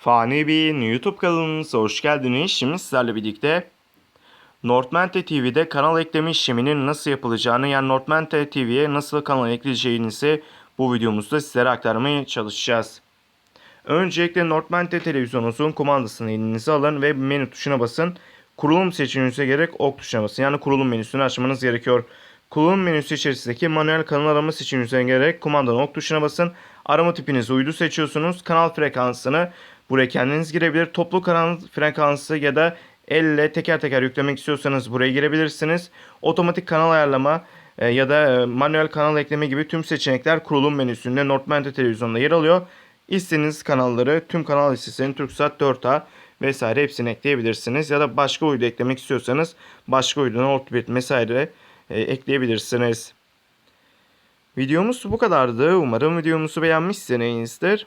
Fani Bey'in YouTube kanalımıza hoş geldiniz. Şimdi sizlerle birlikte Northmente TV'de kanal ekleme işleminin nasıl yapılacağını yani Northmente TV'ye nasıl kanal ekleyeceğinizi bu videomuzda sizlere aktarmaya çalışacağız. Öncelikle Northmente televizyonunuzun kumandasını elinize alın ve menü tuşuna basın. Kurulum seçeneğinize gerek ok tuşuna basın. Yani kurulum menüsünü açmanız gerekiyor. Kurulum menüsü içerisindeki manuel kanal arama seçeneğinize gerek kumandanın ok tuşuna basın. Arama tipinizi uydu seçiyorsunuz. Kanal frekansını buraya kendiniz girebilir. Toplu kanal frekansı ya da elle teker teker yüklemek istiyorsanız buraya girebilirsiniz. Otomatik kanal ayarlama e, ya da e, manuel kanal ekleme gibi tüm seçenekler kurulum menüsünde Northmente televizyonda yer alıyor. İstediğiniz kanalları tüm kanal listesini Turksat 4A vesaire hepsini ekleyebilirsiniz. Ya da başka uydu eklemek istiyorsanız başka uydudan Ortbit vesaire e, ekleyebilirsiniz. Videomuz bu kadardı. Umarım videomuzu beğenmişsinizdir.